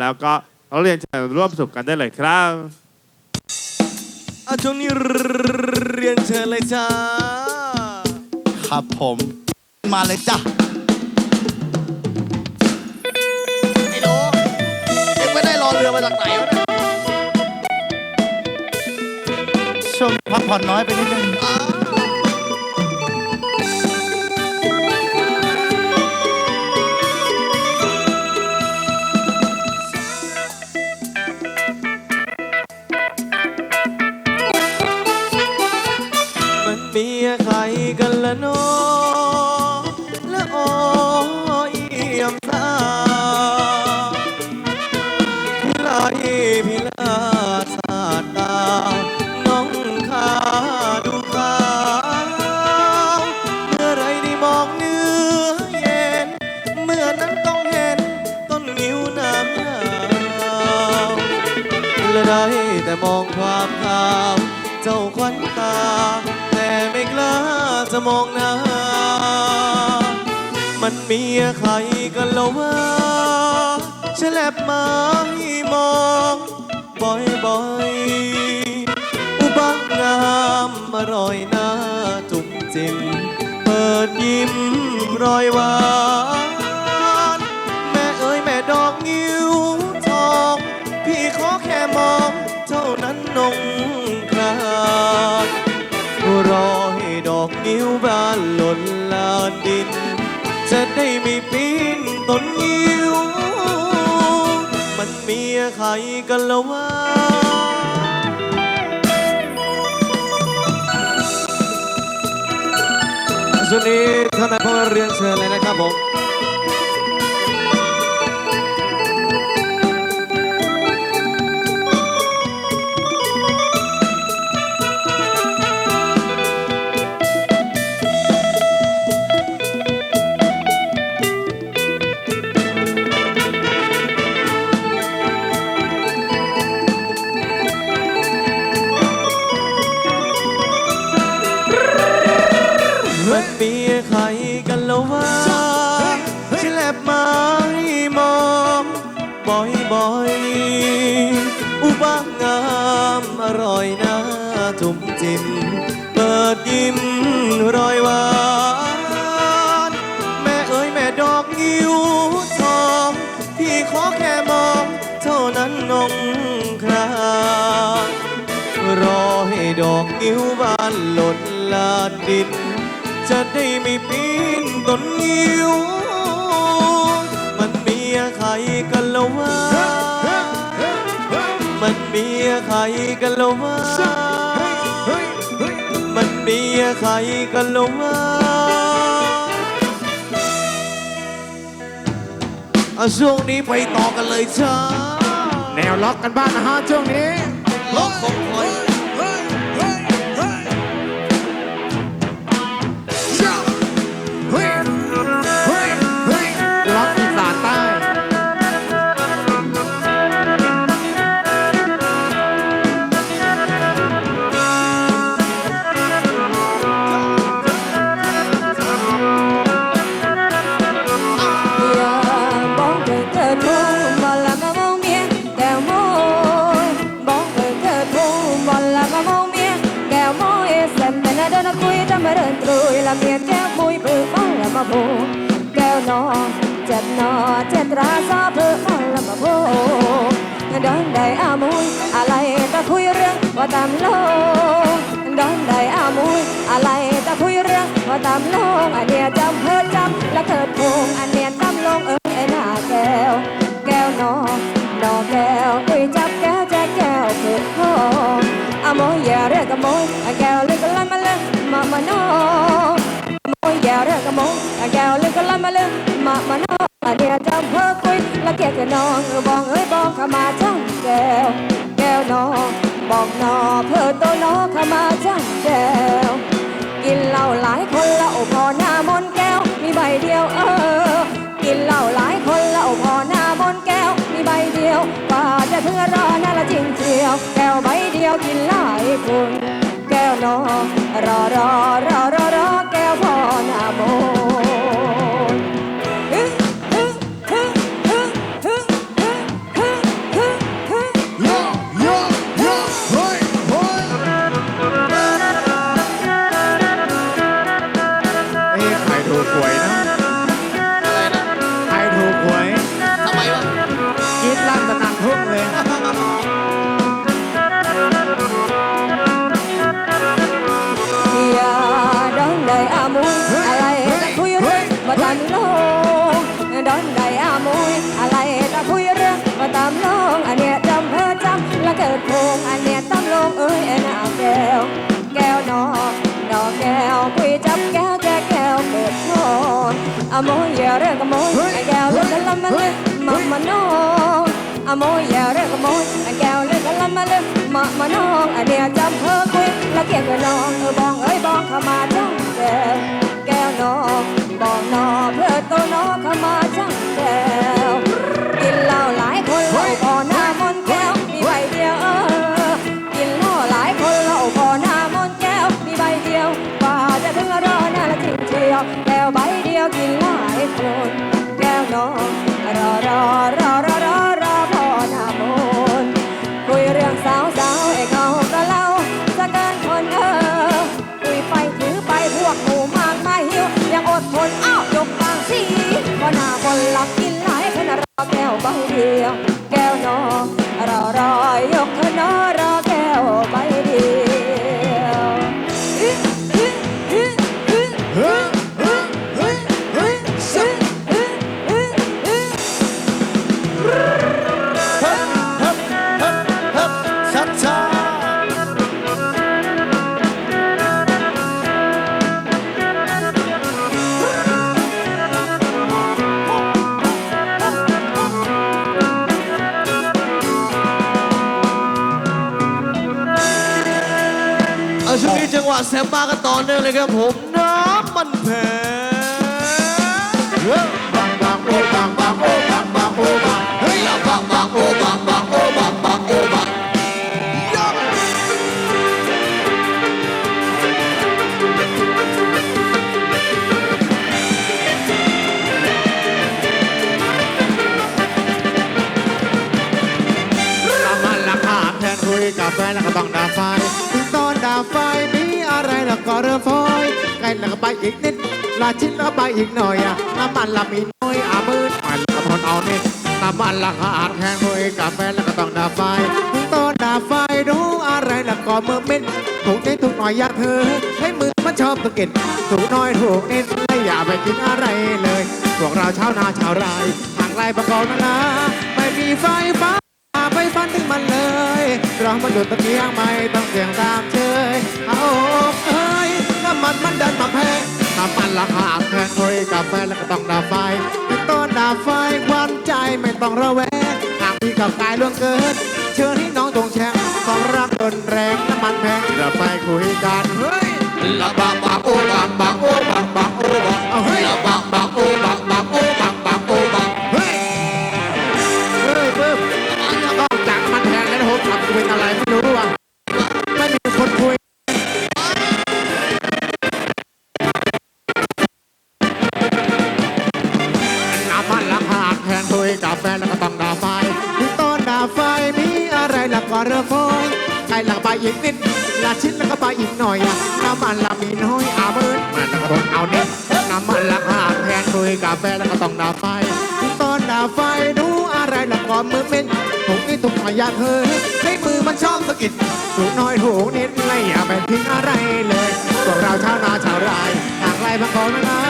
แล้วก็เราเรียนเชิญร่วมสนุกกันได้เลยครับอาช่วงนี้เรียนเชิญเลยจ้า ครับผม มาเลยจ้ะไอ้หนูเอ็งไม่ได้รอเรือมาจากไหนวะเนี่ยช่วงพักผ่อนน้อยไปนิดนึง อ้าว มีใครกันแล้วว่าฉลับมาให้มองบ่อยๆ อุบักงามอร่อยหน้าจุกจิมเปิดยิ้มรอยหวานแม่เอ้ยแม่ดอกงิ้วทอง พี่ขอแค่มองเท่านั้นนงครานรอให้ดอกนิ้วบานหล่นลาน ไม่ปีนต้นยิ้ว มันมีใครกันละวะส่วงนี้ท่านนายพลเรียนเชิญเลยนะครับผม นั้นนงครารอให้ดอกนิ้วบานหล่นลาดิน จะได้ไม่ปีนต้นงิ้ว มันมีใครกันแล้ววะมันมีใครกันแล้ววะมันมีใครกันแล้ววะอาช่วงนี้ไปต่อกันเลยจ้า แนวล็อกกันบ้างนะฮะช่วงนี้ล็อกของคอย ตามโลกดอนได้อามุยอะไรตะพุยเรื่องพาตามโลกอันเนี้ยจำเพิ่จำแล้วเกิดพงอันเนี้ยจำลงเอิงหน้าแก้ว แก้วนอนนอแก้วคุยจับแก้วแจกแก้วคือพงอามยอย่าเรียกอโมยอแก้วเลยก็ลันมาเลยมามานอโมยอย่าเรียกอโมยอแก้วเลยก็ลันมาเลยมามานออันเนี้ยจำเพิ่คุยแล้วแกียกน้องบองเอ้ยบองขมาช่องแก้วแก้วนอน บอกนอเพื่อโตนอข้ามาจังแก้ว กินเหล้าหลายคนเหล้าพอหน้ามนแก้ว มีใบเดียวเออ กินเหล้าหลายคนเหล้าพอหน้ามนแก้ว มีใบเดียวกว่าจะถึงรอน่าละจริงเจียว แก้วใบเดียวกินหลายคน แก้วนอรอรอรอรอ ตามน้งดอนได้อามุยอะไรจะคุยเรื่องมาตามน้งอันเนี้ยจำเธอจำแล้วเกิดโพงอันเนี้ยตามลงเอ้ยแอนเาแก้วแก้วนอนดอกแก้วคุยจับแก้วแจกแก้วเกิดโอนอามุยอย่าเรื่องกรมุยแก้วเลือกันละมันเลยมามาน้องอามุยอย่าเรื่องกรมุยแก้วเลือกันละมันเลยมามาน้องอันเนี้ยจำเธอคุยแล้วเกี่ยงกับน้องเออบองเอ้ยบองเข้ามาจ้องแก้ว แก้วน้องบอกนอเพื่อตัวน้องเข้ามาจ้องแก้วกินเหล้าหลายคนเหล้าพอหน้ามนแก้วมีใบเดียวเออกินเหล้าหลายคนเหล้าพอหน้ามนแก้วมีใบเดียวกว่าจะถึงรอหน้าละจริงเชียวแก้วใบเดียวกินหลายคน แก้วน้องรอรอรอรอรอ นี้จังหวะแซมบ้ากันต่อเนื่องเลยครับผมน้ำมันแพงบางบางโอบางบางโอบางบางโอบางเฮ้ยบางบางโอบางบางโอบางบางโอบางน้ำมันราคาแทนคุยกับแฟนแล้วก็ต้องด่าไฟ ไฟมีอะไรแล้วก็เริ่มฟอยใกล้แล้วก็ไปอีกนิดลาชิ้นแล้วไปอีกหน่อยอะน้ำมันละมีน้อยอามืดไปแล้วก็ทนเอานิดน้ำมันราคาแทนคุยกับแฟนแล้วก็ต้องด่าไฟถึงตอนด่าไฟดูอะไรแล้วก็เมื่อเม็ดถูกนิดถูกหน่อยอยากเธอ ให้มือมันชอบตะกิดถูกน้อยถูกนิดและอย่าไปกินอะไรเลย พวกเราชาวนาชาวไร่ห่างไกลประกอบนานาไม่มีไฟฟ้า ไปฟันถึงมันเลยเรามาดูตะเกียงไม่ต้องเสียงตามเชยเอาเอ้ยน้ำมันมันดันมาแพงน้ำมันราคาแพงคุยกับแฟนแล้วก็ต้องด่าไฟเป็นต้นด่าไฟควันใจไม่ต้องระแวงหากพี่กับกายล่วงเกิน เชิญให้น้องจงแช่งความรักรุนแรงน้ำมันแพงด่าไฟคุยกันเฮ้ยละบางบางโอ้บางบางโอ้บางบางโอ้บางเอาเฮ้ยละบางบางโอ้บา เริ่มฟอยใกล้หลังไปอีกนิดละชิ้นแล้วก็ไปอีกหน่อยอะน้ำมันละมีน้อยอามืดมันแล้วก็ทนเอานิดน้ำมันราคาแพงคุยกับแฟนแล้วก็ต้องด่าไฟถึงต้นด่าไฟดูอะไรแล้วก็มือเม็นถูกนี่ถูกหน่อยอยากเธอให้มือมันชอบสะกิดถูกน้อยถูกนิดไม่อย่าไปทิ้งอะไรเลยพวกเราชาวนาชาวไร่หากไรบางคนนะ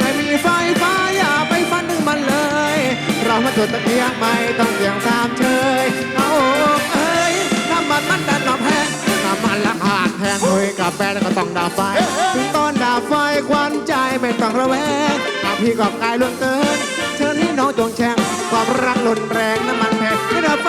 ไม่มีไฟฟ้าอย่าไปฟันถึงมันเลย เรามาจุดตะเกียงไม่ต้องเสียงสามเชยเอาเอ้ยน้ำ มันมันดันมาแพงน้ำมันราคาแพงคุยกับแฟนแล้วก็ต้องด่าไฟถึงตอนด่าไฟควันใจไม่ต้องระแวงหากพี่กับกายล่วงเกิน เชิญให้น้องจงแช่งความรักรุนแรงน้ำมันแพงให้เราไป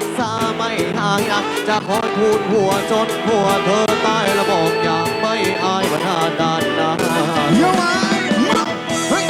กษาไม่หายอะจะคอยคูณหัวจนหัวเธอตายแล้วบอกอย่างไม่อายว่าหน้าด้านนาโยไวมากเฮ้ย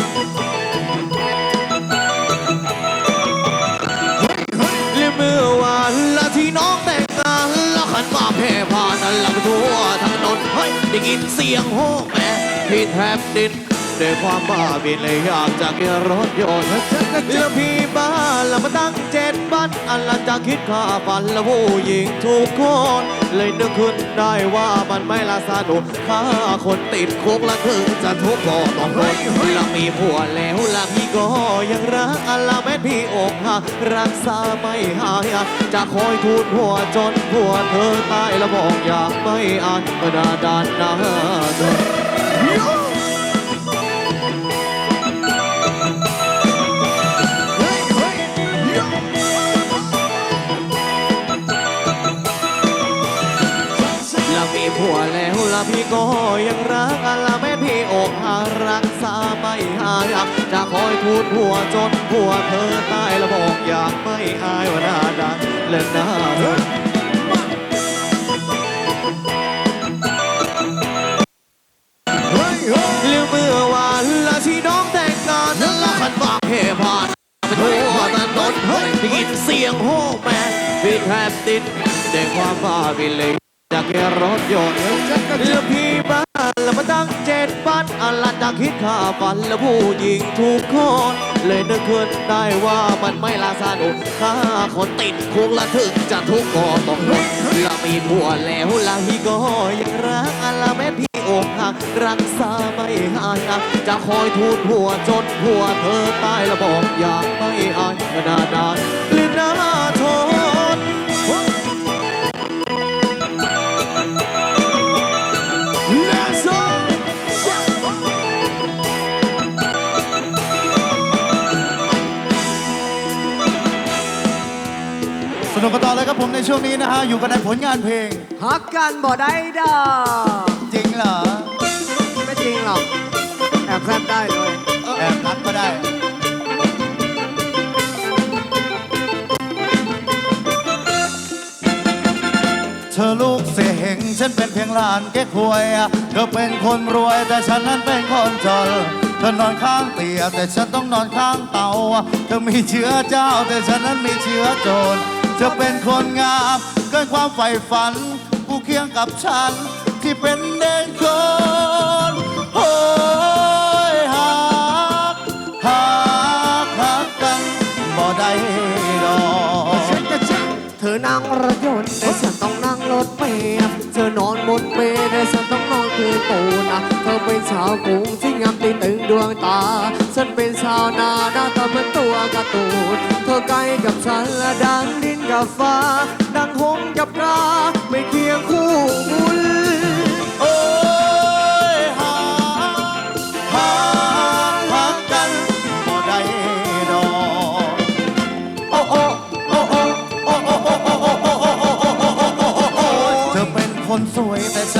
เรียกมือวานละที่น้องแต่งงานแล้วขันมาแพ่ผ่านลำทั่วถนนเฮ้ยได้ยินเสียงโฮแม่พี่แทบดินด้วยความบ้าบินเลยอยากจะเกินรถยนต์ แล้วพี่บ้าแล้วมาตั้งเจ็ดวันอันละจะคิดค่าฟันและผู้หญิงทุกคน เลยนึกขึ้นได้ว่ามันไม่ละสนุกฆ่าคนติดคุกและถึงจะทุกข์ก็ต้องทนและมีผัวแล้วละพี่ก็ยังรักอันละแม้พี่อกหักรักษาไม่หายจะคอยทูลหัวจนผัวเธอตายแล้วบอกอยากไม่อ่านกระดาดานหน้าเธอ พี่ก็ยังรักอันละแม่พี่อกหักรักษาไม่หายจะคอยทูลผัวจนผัวเธอตายแล้วบอกอยากไม่อายว่าหน้าดังเล่นหน้าเธอเรื่องเมื่อวานละที่น้องแต่งงานนั้นละขันบากเฮผ่านไปทั่วถนนได้ยินเสียงโห่แม่พี่แทบติดด้วยความบ้าไปเลย จากแค่รถยนต์แล้วพี่บ้านแล้วมาตั้งเจ็ดปันอันละจากคิดค่าฟันแล้วผู้หญิงทุกคน เลยนึกขึ้นได้ว่ามันไม่ลาสนุกฆ่าคนติดคุกและถึงจะทุกข์ก็ต้องทนและมีผัวแล้วละพี่ก็ยังรักอันละแม้พี่อกหักรักษาไม่หายจะคอยทูลผัวจนผัวเธอตายแล้วบอกอยากไม่อายขนาดนั้น วงนี้นะฮะอยู่กันในผลงานเพลง ฮักกันบ่ได้ดอจริงเหรอ ไม่จริงหรอกแอบแซบได้เลยแอบรักก็ได้ เธอลูกเสียเหงฉันเป็นเพียงหลานแก่ควยเธอเป็นคนรวยแต่ฉันนั้นเป็นคนจนเธอนอนข้างเตียงแต่ฉันต้องนอนข้างเตาเธอมีเชื้อเจ้าแต่ฉันนั้นมีเชื้อโจรเธอเป็นคนงามเกินความใฝ่ฝัน ผู้เคียงกับฉัน ที่เป็นเด็กคนโอ้ยหักหักหักกันบ่ได้ดอกเธอนั่งรถยนต์แต่ฉันต้องนั่งรถเมล์เธอนอนบนเปลแต่ฉัน คือปูนะเธอเป็นชาวกรุงที่งามตีตึงดวงตา ฉันเป็นชาวนาหน้าตาเหมือนตัวกร์ตูนเธอใกล้กับฉันและดังดินกับฟ้า ดังหงกับกาไม่เคียงคู่บุญโอ้ยหักหักหักกันบ่ได้ดอกโอ้โอ้โอ้โอ้เธอเป็นคนสวยแต่ฉันนั้นเป็นคนโสมเธ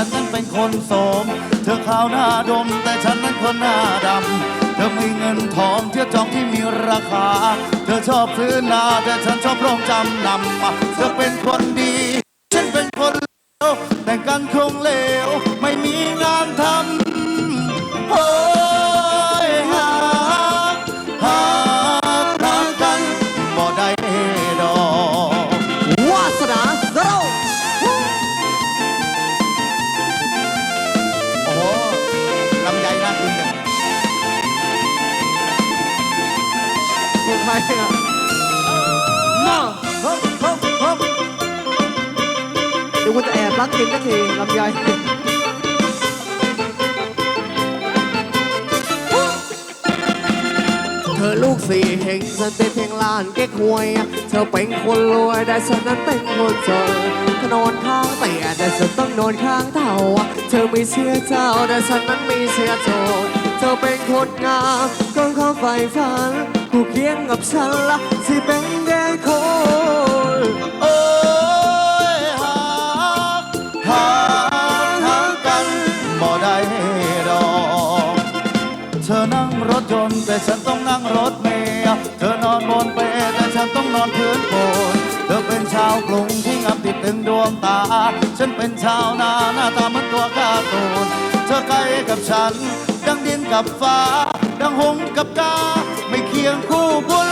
อขาวหน้าดม แต่ฉันนั้นคนหน้าดำ เธอมีเงินทองเที่ยวจองที่มีราคา เธอชอบซื้อนาแต่ฉันชอบโรงจำนำเธอเป็นคนดี ฉันเป็นคนเลวแต่งกันคงเลว รักกินสักทีลำไยเธอลูกสี่เฮงฉันเป็นเพียงลานเก๊กหวย เธอเป็นคนรวยแต่ฉันนั้นเป็นคนจนเธอนอนข้างเตียแต่ฉันต้องนอนข้างเต่าเธอไม่เชื่อเจ้าแต่ฉันนั้นไมีเชื่อโจรเธอเป็นคนงามกินความใฝ่ฝันคู่เคียงกับฉันละที่เงตา ฉันเป็นชาวนาหน้าตาเหมือนตัวกาตูน เธอใกล้กับฉัน ดังดินกับฟ้า ดังหงกับกา ไม่เคียงคู่บุญ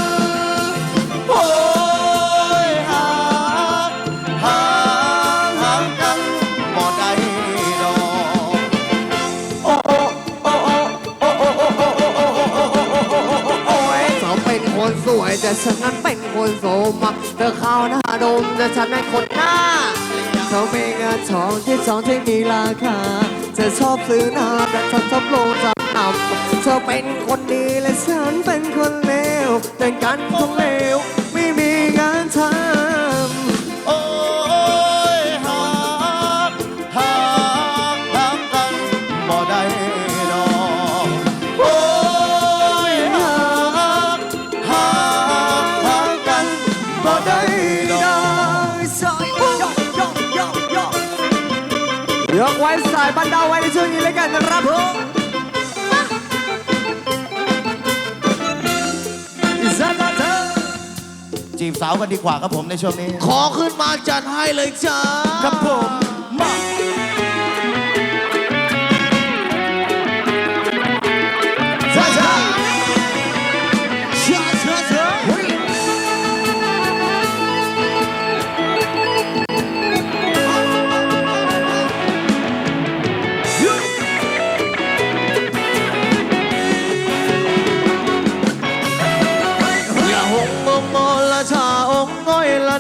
โอยหาหาหากันบ่ไดดอกโอ้โอ้โอ้โอ้โอ้โอ้โอ้โอ้โอ้โอ้โอ้โอ้โอ้โอ้โอ้โอ้ยเธอเป็นคนสวยแต่ฉันนั้นเป็นคนโสมเธอเข้าหน้าดมแต่ฉันนั้นคนหน้า เขาไม่งานทองที่ทองที่มีราคาจะชอบซื้อหน้าแต่ฉันชอบโลงจำนำเธอเป็นคนดีและฉันเป็นคนเลวแต่กันคงเลวไม่มีงานทำ ยกไว้สายบันดาไว้ในช่วงนี้เลยกันนะครับผมซาตาเธอจีบสาวกันดีกว่าครับผมในช่วงนี้ ขอขึ้นมาจัดให้เลยจ้า ครับผม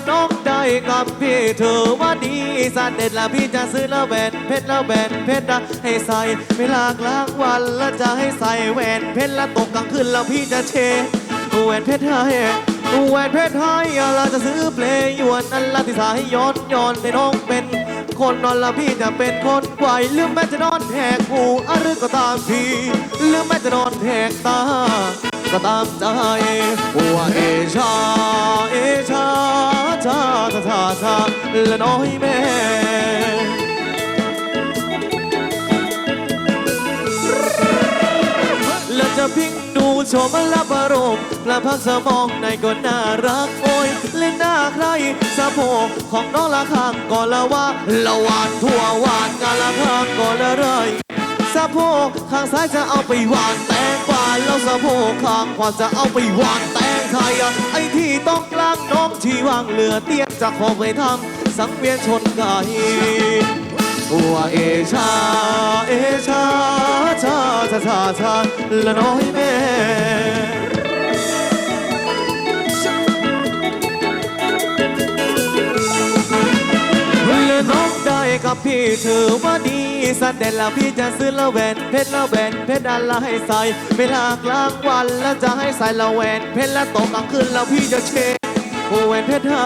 น้องได้กับพี่เธอว่าดีสันเด็ดละพี่จะซื้อและแหวนเพชรและแหวนเพชรละให้ใส่เวลากลางวันและจะให้ใส่แหวนเพชรละตกกลางคืนและพี่จะเชแหวนเพชรให้แหวนเพชรให้ละจะซื้อเพลงยวนนั่นละที่สายย้อนย้อนให้น้องเป็นคนนอนละพี่จะเป็นคนไหวหรือแม้จะนอนแหกหูอะไรก็ตามทีหรือแม้จะนอนแหกตา ก็ตามใจว่าเอชาเอชา ชาชาชาชาและน้อยแม่และจะพิงดูชมและประโรมและพักสมองในก็น่ารักโอ้ยเล่นหน้าใครสะโพกของน้องละข้างก็ละว่าละวานทั่ววานงานละข้างก็ละไรสะโพกข้างซ้ายจะเอาไปหวานแตงกวาแล้วสะโพกข้างขวาจะเอาไปหวานแตงไทยไอ้ที่ต้องกลางน้องที่วางเหลือเตี้ยจะขอไปทำสังเวียนชนไก่ว่าเอชาเอชาชาชาชาชาละน้อยแม่ กับพี่ถือว่าดีสันเด่นแล้วพี่จะซื้อละแหวนเพชรละแหวนเพชรอะไรให้ใส่เวลากลางวันแล้วจะให้ใส่ละแหวนเพชรและตกกลางคืนแล้วพี่จะเช็คแหวนเพชรให้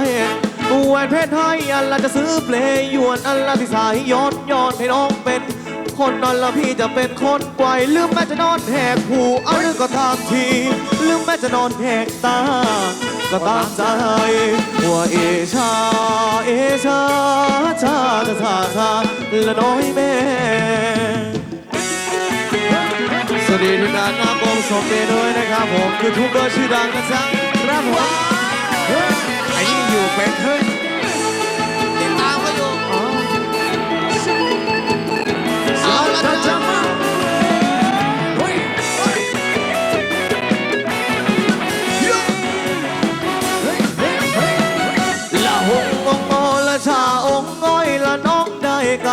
แหวนเพชรให้อันละจะซื้อเพลยวนอันละที่สายย้อนย้อนให้น้องเป็น คนนอนแล้วพี่จะเป็นคนปล่อยลืมแม่จะนอนแหกหูเอาเรื่องก็ตามทีลืมแม่จะนอนแหกตา ก็ตามใจว่าเอชาเอชาชาชาชาชาละน้อยแม่สวัสดีทุกท่านนะผมสมเด็จด้วยนะครับผมยูทูบเบอร์ชื่อดังนะจ๊ะครับผมไอ้นี่อยู่เป็นเฮ้ย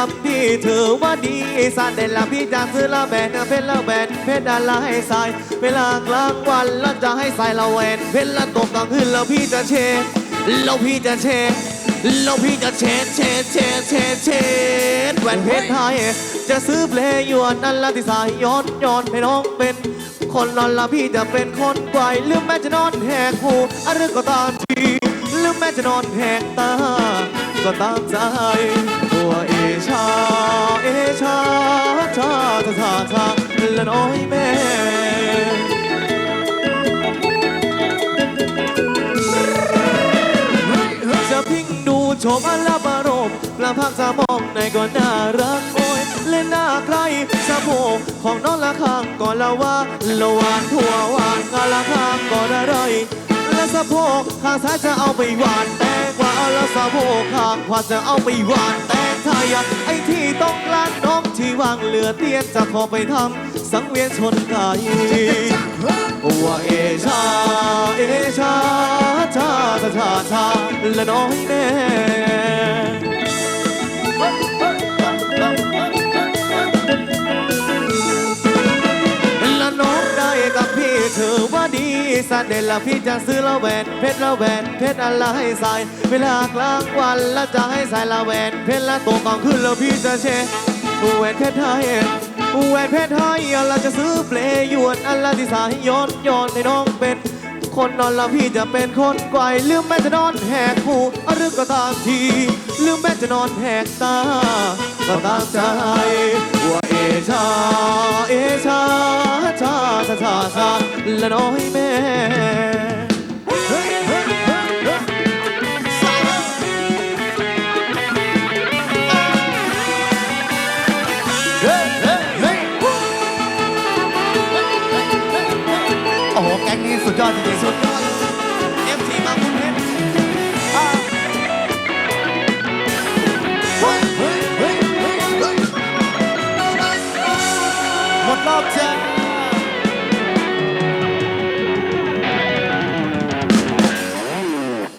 ับพี่ถือว่าดีสันเด่นละพี่จะซื้อละแบนเพชรละแบนเพชรอะไรให้ใส่เวลากลางวันแล้วจะให้ใส่ละแหวนเพชรละตกกลางคืนแล้วพี่จะเชดแล้วพี่จะเชดแล้วพี่จะเชดเชดเชดเชดเชดแหวนเพชรไทยจะซื้อเพลงยวนนั่นละที่สายย้อนย้อนให้น้องเป็น คนนอนละพี่จะเป็นคนปล่อยลืมแม่จะนอนแหกหูอะไรก็ตามทีลืมแม่จะนอนแหกตา ก็ตามใจตัวเอชา เอชาชาชาชาชาละน้อยแม่จะพิงดูชมอัละบารมละพักสะมองในก็น่ารักโอ้ยเล่นหน้าใครสะโพกของน้องละข้างก็ละว่าละวานทั่ววานกะละข้างก็ละไร และสะโพกข้างซ้ายจะเอาไปหวานแตงขว่าและสะโพกข้างขวาจะเอาไปหวานแตงไทยากไอ้ที่ต้องกลางน้องที่วางเหลือเตี้ยจะขอไปทำสังเวียนชนไก่ว่าเอชาเอชาชาชาชาชาละน้อยแน่ กับพี่ถือว่าดีสเดล้วพี่จะซื้อละแหวนเพชรละแหวนเพชรอะไรให้ใส่เวลากลางวันแล้วจะให้ใส่ละแหวนเพชรละตัวกลางคืนแล้วพี่จะเช็คแหวนเพชรไทยแหวนเพชรไทยเราจะซื้อเปลยวนอันละที่สายย้อนย้อนให้น้องเป็นคนนอนแล้วพี่จะเป็นคนไกวลืมแม่จะนอนแหกหูเอรื่องก็ตามทีลืมแม่จะนอนแหกตาก็ตามใจว่าเอชาเอชาชา ชาชาชาและน้อยแม่